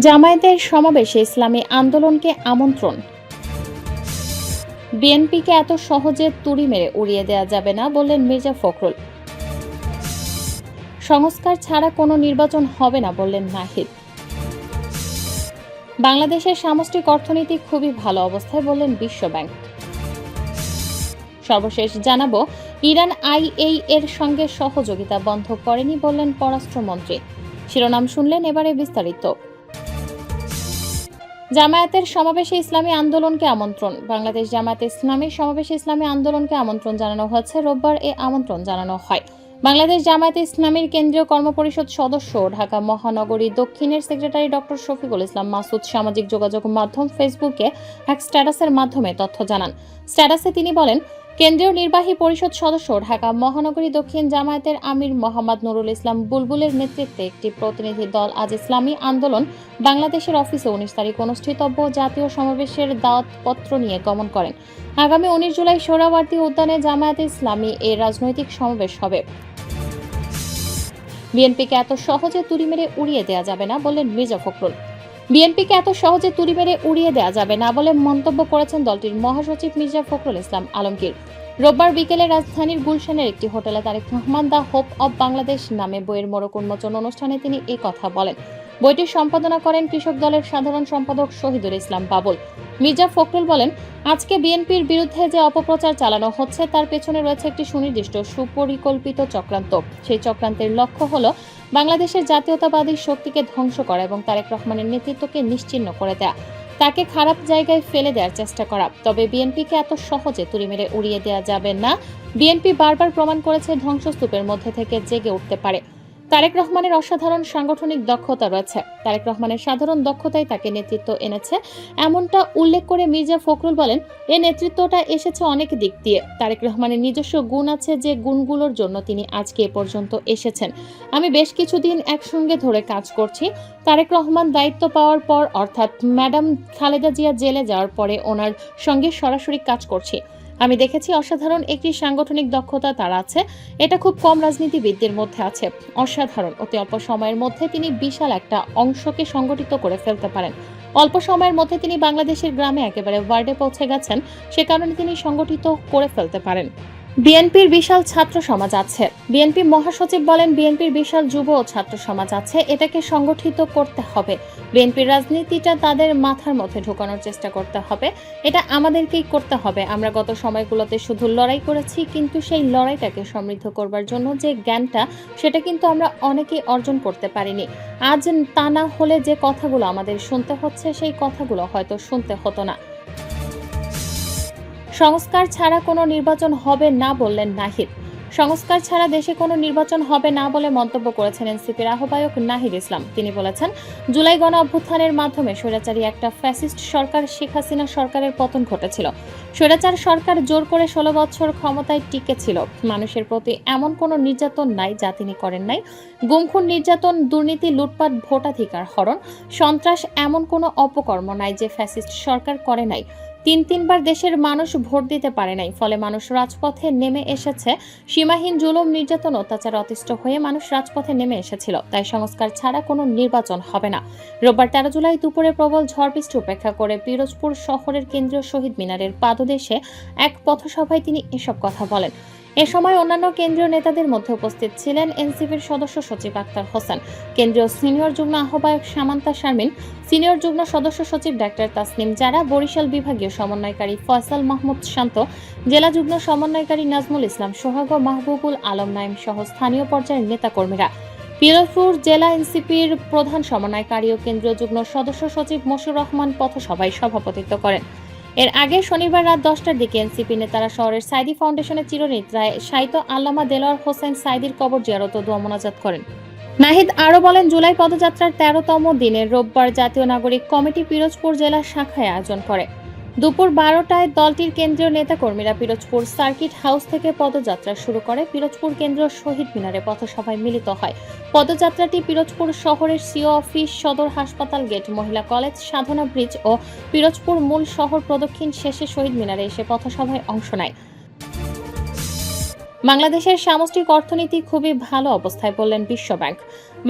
জামায়াতের সমাবেশে ইসলামী আন্দোলনকে আমন্ত্রণ। বিএনপিকে এত সহজে তুড়ি মেরে উড়িয়ে দেওয়া যাবে না বললেন মির্জা ফখরুল। সংস্কার ছাড়া কোনো নির্বাচন হবে না বললেন নাহিদ। বাংলাদেশের সামষ্টিক অর্থনীতি খুবই ভালো অবস্থায় বললেন বিশ্বব্যাংক। সর্বশেষ জানাব, ইরান আইএই এর সঙ্গে সহযোগিতা বন্ধ করেনি বললেন পররাষ্ট্রমন্ত্রী। শিরোনাম শুনলেন এবারে বিস্তারিত। জামায়াতের সমাবেশে ইসলামী আন্দোলনকে আমন্ত্রণ। বাংলাদেশ জামায়াতে ইসলামীর সমাবেশে ইসলামী আন্দোলনকে আমন্ত্রণ জানানো হয়েছে। রোববার এ আমন্ত্রণ জানানো হয়। বাংলাদেশ জামায়াতে ইসলামীর কেন্দ্রীয় কর্মপরিষদ সদস্য ঢাকা মহানগরী দক্ষিণের সেক্রেটারি ডক্টর শফিকুল ইসলাম মাসুদ সামাজিক যোগাযোগ মাধ্যম ফেসবুকে এক স্ট্যাটাসের মাধ্যমে তথ্য জানান। স্ট্যাটাসে তিনি বলেন কেন্দ্রীয় নির্বাহী পরিষদ সদস্য ঢাকা মহানগরী দক্ষিণ জামায়াতের আমির মোহাম্মদ নুরুল ইসলাম বুলবুলের নেতৃত্বে একটি প্রতিনিধি দল আজ ইসলামী আন্দোলন বাংলাদেশের অফিসে উনিশ তারিখ অনুষ্ঠিতব্য জাতীয় সমাবেশের দাওয়াতপত্র নিয়ে গমন করেন। আগামী উনিশ জুলাই সোহরাওয়ার্দী উদ্যানে জামায়াতে ইসলামী এর রাজনৈতিক সমাবেশ হবে। বিএনপিকে এত সহজে তুড়ি মেরে উড়িয়ে দেওয়া যাবে না বললেন মির্জা ফখরুল। বিএনপিকে এত সহজে তুড়ি মেরে উড়িয়ে দেওয়া যাবে না বলে মন্তব্য করেছেন দলটির মহাসচিব মির্জা ফখরুল ইসলাম আলমগীর। রোববার বিকেলে রাজধানীর গুলশানের একটি হোটেলে Tarique Rahman the hope of Bangladesh নামে বইয়ের মোড়ক উন্মোচন অনুষ্ঠানে তিনি এই কথা বলেন। বইটির সম্পাদনা করেন কৃষক দলের সাধারণ সম্পাদক শহীদুল ইসলাম বাবুল। মির্জা ফখরুল বলেন, আজকে বিএনপির বিরুদ্ধে যে অপপ্রচার চালানো হচ্ছে তার পেছনে রয়েছে একটি সুনির্দিষ্ট সুপরিকল্পিত চক্রান্ত। সেই চক্রান্তের লক্ষ্য হলো বাংলাদেশের জাতীয়তাবাদী শক্তিকে ধ্বংস করা এবং তারেক রহমানের নেতৃত্বকে নিশ্চিহ্ন করে দেয়া। তাকে খারাপ জায়গায় ফেলে দেওয়ার চেষ্টা করা। তবে বিএনপিকে এত সহজে তুড়ি মেরে উড়িয়ে দেওয়া যাবে না। বিএনপি বারবার প্রমাণ করেছে ধ্বংসস্তূপের মধ্যে থেকে জেগে উঠতে পারে। তারেক রহমানের অসাধারণ সাংগঠনিক দক্ষতা রয়েছে। তারেক রহমানের সাধারণ দক্ষতাই তাকে নেতৃত্ব এনেছে। এমনটা উল্লেখ করে মির্জা ফখরুল বলেন, এ নেতৃত্বটা এসেছে অনেক দিক দিয়ে। তারেক রহমানের নিজস্ব গুণ আছে যে গুণগুলোর জন্য তিনি আজকে এ পর্যন্ত এসেছেন। আমি বেশ কিছুদিন একসঙ্গে ধরে কাজ করছি। তারেক রহমান দায়িত্ব পাওয়ার পর, অর্থাৎ ম্যাডাম খালেদা জিয়া জেলে যাওয়ার পরে ওনার সঙ্গে সরাসরি কাজ করছি। আমি দেখেছি অসাধারণ একটি সাংগঠনিক দক্ষতা তার আছে। এটা খুব কম রাজনীতিবিদদের মধ্যে আছে। অসাধারণ, অতি অল্প সময়ের মধ্যে তিনি বিশাল একটা অংশকে সংগঠিত করে ফেলতে পারেন। অল্প সময়ের মধ্যে তিনি বাংলাদেশের গ্রামে একেবারে ওয়ার্ডে পৌঁছে গেছেন। সে কারণে তিনি সংগঠিত করে ফেলতে পারেন। বিএনপির বিশাল ছাত্র সমাজ আছে। বিএনপি মহাসচিব বলেন, বিএনপির বিশাল যুব ও ছাত্র সমাজ আছে, এটাকে সংগঠিত করতে হবে। বিএনপির রাজনীতিটা তাদের মাথার মধ্যে ঢোকানোর চেষ্টা করতে হবে। এটা আমাদেরকেই করতে হবে। আমরা গত সময়গুলোতে শুধু লড়াই করেছি, কিন্তু সেই লড়াইটাকে সমৃদ্ধ করবার জন্য যে জ্ঞানটা, সেটা কিন্তু আমরা অনেকেই অর্জন করতে পারিনি। আজ তা না হলে যে কথাগুলো আমাদের শুনতে হচ্ছে, সেই কথাগুলো হয়তো শুনতে হতো না। সংস্কার ছাড়া কোনো নির্বাচন হবে না বললেন নাহিদ। সংস্কার ছাড়া দেশে কোনো নির্বাচন হবে না বলে মন্তব্য করেছেন এনসিপির আহ্বায়ক নাহিদ ইসলাম। তিনি বলেছেন, জুলাই গণ অভ্যুত্থানের মাধ্যমে স্বৈরাচারী একটা ফ্যাসিস্ট সরকার শেখ হাসিনা সরকারের পতন ঘটেছিল। স্বৈরাচার সরকার জোর করে ষোলো বছর ক্ষমতায় টিকে ছিল। মানুষের প্রতি এমন কোনো নির্যাতন নাই যা তিনি করেন নাই। গুমখুন নির্যাতন, দুর্নীতি, লুটপাট, ভোটাধিকার, হরণ, সন্ত্রাস এমন কোনো অপকর্ম নাই যে ফ্যাসিস্ট সরকার করে নাই। তিন তিনবার দেশের মানুষ ভোট দিতে পারে নাই, ফলে মানুষ রাজপথে নেমে এসেছে। সীমাহীন জুলুম, নির্যাতন, অত্যাচার অতিষ্ঠ হয়ে মানুষ রাজপথে নেমে এসেছিল। তাই সংস্কার ছাড়া কোনো নির্বাচন হবে না। রোববার তেরো জুলাই দুপুরে প্রবল ঝড় বৃষ্টি উপেক্ষা করে পিরোজপুর শহরের কেন্দ্রীয় শহীদ মিনারের পাদদেশে এক পথসভায় তিনি এসব কথা বলেন। এ সময় অন্যান্য কেন্দ্রীয় নেতাদের মধ্যে উপস্থিত ছিলেন এনসিপির সদস্য সচিব আক্তার হোসেন, কেন্দ্রীয় সিনিয়র যুগ্ম আহ্বায়ক সামান্তা শারমিন, সিনিয়র যুগ্ম সদস্য সচিব ডাক্তার তাসনিম যারা বরিশাল বিভাগীয় সমন্বয়কারী ফয়সাল মাহমুদ শান্ত, জেলা যুগ্ম সমন্বয়কারী নাজমুল ইসলাম সোহাগ, মাহবুবুল আলম নাইম সহ স্থানীয় পর্যায়ের নেতাকর্মীরা। পিরোজপুর জেলা এনসিপির প্রধান সমন্বয়কারী ও কেন্দ্রীয় যুগ্ম সদস্য সচিব মশুর রহমান পথসভায় সভাপতিত্ব করেন। এর আগে শনিবার রাত দশটার দিকে এনসিপি নেতারা শহরের সাইদি ফাউন্ডেশনের চিরনিদ্রায় সাইত আল্লামা দেলোয়ার হোসেন সাইদির কবর জিয়ারত দোয়া করেন। নাহিদ আরও বলেন, জুলাই পদযাত্রার তেরোতম দিনে রোববার জাতীয় নাগরিক কমিটি পিরোজপুর জেলা শাখায় আয়োজন করে। দুপুর বারোটায় দলটির কেন্দ্রীয় নেতাকর্মীরা পিরোজপুর সার্কিট হাউস থেকে পদযাত্রা শুরু করে। পিরোজপুর কেন্দ্রীয় শহীদ মিনারে পথসভায় মিলিত হয়। পদযাত্রাটি পিরোজপুর শহরের সিও অফিস, সদর হাসপাতাল, গেট, মহিলা কলেজ, সাধনা ব্রিজ ও পিরোজপুর মূল শহর প্রদক্ষিণ শেষে শহীদ মিনারে এসে পথসভায় অংশ নেয়। বাংলাদেশের সামষ্টিক অর্থনীতি খুবই ভালো অবস্থায় বললেন বিশ্বব্যাংক।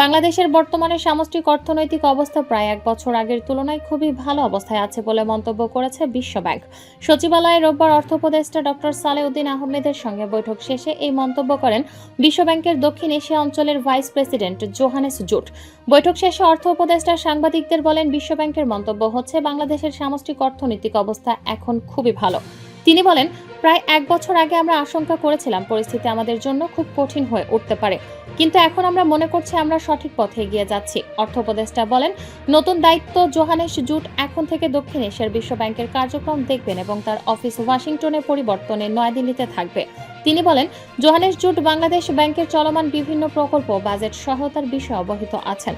বাংলাদেশের বর্তমানে সামষ্টিক অর্থনৈতিক অবস্থা প্রায় এক বছর আগের তুলনায় খুবই ভালো অবস্থায় আছে বলে মন্তব্য করেছে বিশ্বব্যাংক। সচিবালয়ে রোববার অর্থ উপদেষ্টা ডক্টর সালেউদ্দিন আহমেদের সঙ্গে বৈঠক শেষে এই মন্তব্য করেন বিশ্বব্যাংকের দক্ষিণ এশিয়া অঞ্চলের ভাইস প্রেসিডেন্ট জোহানেস জুট। বৈঠক শেষে অর্থ উপদেষ্টা সাংবাদিকদের বলেন, বিশ্বব্যাংকের মন্তব্য হচ্ছে, বাংলাদেশের সামষ্টিক অর্থনৈতিক অবস্থা এখন খুবই ভালো। তিনি বলেন প্রায় এক বছর আগে আমরা আশঙ্কা করেছিলাম পরিস্থিতি আমাদের জন্য খুব কঠিন হয়ে উঠতে পারে। কিন্তু এখন আমরা মনে করছি আমরা সঠিক পথে এগিয়ে যাচ্ছি। অর্থ উপদেষ্টা বলেন, নতুন দায়িত্ব জোহানেস জুট এখন থেকে দক্ষিণ এশিয়ার বিশ্ব ব্যাংকের কার্যক্রম দেখবেন এবং তার অফিস ওয়াশিংটনে পরিবর্তনে নয়াদিল্লিতে থাকবে। তিনি বলেন জোহানেস জুট বাংলাদেশ ব্যাংকের চলমান বিভিন্ন প্রকল্প, বাজেট সহায়তার বিষয়ে অবহিত আছেন।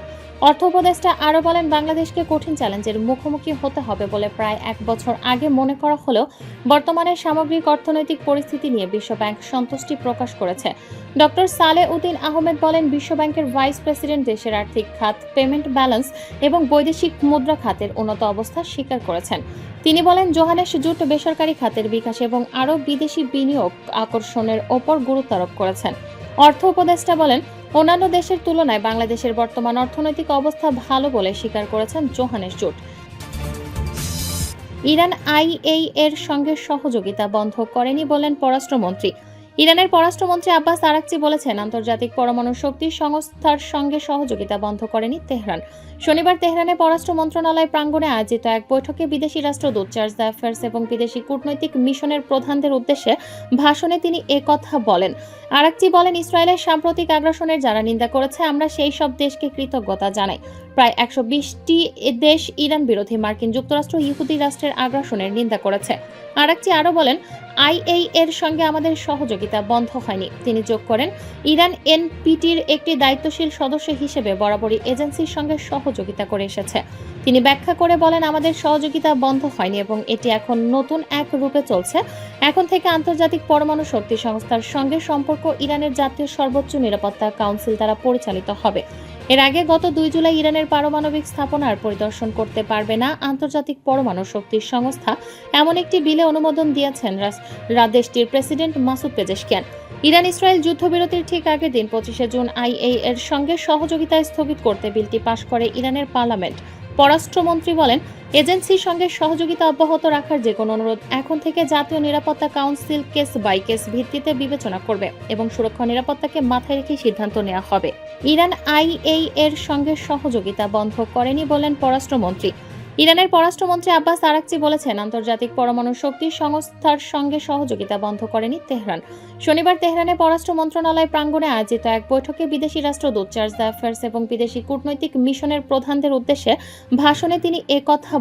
অর্থ উপদেষ্টা আরও বলেন, বাংলাদেশকে কঠিন চ্যালেঞ্জের মুখোমুখি হতে হবে বলে প্রায় এক বছর আগে মনে করা হলেও বর্তমানে সামগ্রিক অর্থনৈতিক পরিস্থিতি নিয়ে বিশ্বব্যাংক সন্তুষ্টি প্রকাশ করেছে। ডক্টর সালে উদ্দিন আহমেদ বলেন, বিশ্বব্যাংকের ভাইস প্রেসিডেন্ট দেশের আর্থিক খাত, পেমেন্ট ব্যালেন্স এবং বৈদেশিক মুদ্রা খাতের উন্নত অবস্থা স্বীকার করেছেন। তিনি বলেন জোহানেস জুট বেসরকারি খাতের বিকাশ এবং আরও বিদেশি বিনিয়োগ আকর্ষণের ওপর গুরুত্ব আরোপ করেছেন। অর্থ উপদেষ্টা বলেন অন্যান্য দেশের তুলনায় বাংলাদেশের বর্তমান অর্থনৈতিক অবস্থা ভালো বলে স্বীকার করেছেন জোহানেস জোট। ইরান আইএই এর সঙ্গে সহযোগিতা বন্ধ করেনি বলেন পররাষ্ট্রমন্ত্রী। ইরানের পররাষ্ট্রমন্ত্রী আব্বাস আরাকচি বলেছেন, আন্তর্জাতিক পরমাণু শক্তি সংস্থার সঙ্গে সহযোগিতা বন্ধ করেনি তেহরান। শনিবার তেহরানে পররাষ্ট্র মন্ত্রণালয় প্রাঙ্গণে আয়োজিত এক বৈঠকে বিদেশি রাষ্ট্রদূত চার্জ দ্য অ্যাফেয়ার্স এবং বিদেশি কূটনৈতিক মিশনের প্রধানদের উদ্দেশ্যে ভাষণে তিনি একথা বলেন। আরাকচি বলেন, ইসরায়েলের সাম্প্রতিক আগ্রাসনের যারা নিন্দা করেছে, আমরা সেই সব দেশকে কৃতজ্ঞতা জানাই। প্রায় একশো বিশটি দেশ ইরান বিরোধী মার্কিন যুক্তরাষ্ট্র ইহুদি রাষ্ট্রের আগ্রাসনের নিন্দা করেছে। আরাকচি আরও বলেন আইএই এর সঙ্গে আমাদের সহযোগিতা বন্ধ হয়নি। তিনি যোগ করেন, ইরান এনপিটির একটি দায়িত্বশীল সদস্য হিসেবে বরাবরই এজেন্সির সঙ্গে সহযোগিতা করে এসেছে। তিনি ব্যাখ্যা করে বলেন, আমাদের সহযোগিতা বন্ধ হয়নি এবং এটি এখন নতুন এক রূপে চলছে। এখন থেকে আন্তর্জাতিক পরমাণু শক্তি সংস্থার সঙ্গে সম্পর্ক ইরানের জাতীয় সর্বোচ্চ নিরাপত্তা কাউন্সিল দ্বারা পরিচালিত হবে। এর আগে গত দুই জুলাই ইরানের পারমাণবিক স্থাপনার পরিদর্শন করতে পারবে না আন্তর্জাতিক পরমাণু শক্তির সংস্থা, এমন একটি বিলে অনুমোদন দিয়েছেন দেশটির president Masoud Pezeshkian. Iran Israel যুদ্ধবিরতির ঠিক আগের দিন পঁচিশে জুন আইএ এর সঙ্গে সহযোগিতায় স্থগিত করতে বিলটি পাশ করে ইরানের পার্লামেন্ট। পররাষ্ট্রমন্ত্রী বলেন, এজেন্সির সঙ্গে সহযোগিতা অব্যাহত রাখার যে কোনো অনুরোধ এখন থেকে জাতীয় নিরাপত্তা কাউন্সিল কেস বাই কেস ভিত্তিতে বিবেচনা করবে এবং সুরক্ষা নিরাপত্তাকে মাথায় রেখে সিদ্ধান্ত নেওয়া হবে। ইরান আইএ এর সঙ্গে সহযোগিতা বন্ধ করেনি বলেন পররাষ্ট্রমন্ত্রী। ইরানের পররাষ্ট্রমন্ত্রী আব্বাস আরাকচি বলেছেন, আন্তর্জাতিক পরমাণু শক্তি সংস্থার সঙ্গে সহযোগিতা বন্ধ করেনি তেহরান। শনিবার তেহরানে পররাষ্ট্র মন্ত্রণালয় প্রাঙ্গণে আয়োজিত এক বৈঠকে বিদেশি রাষ্ট্রদূত চার্জ অ্যাফেয়ার্স এবং বিদেশি কূটনৈতিক মিশনের প্রধানদের উদ্দেশ্যে ভাষণে তিনি একথা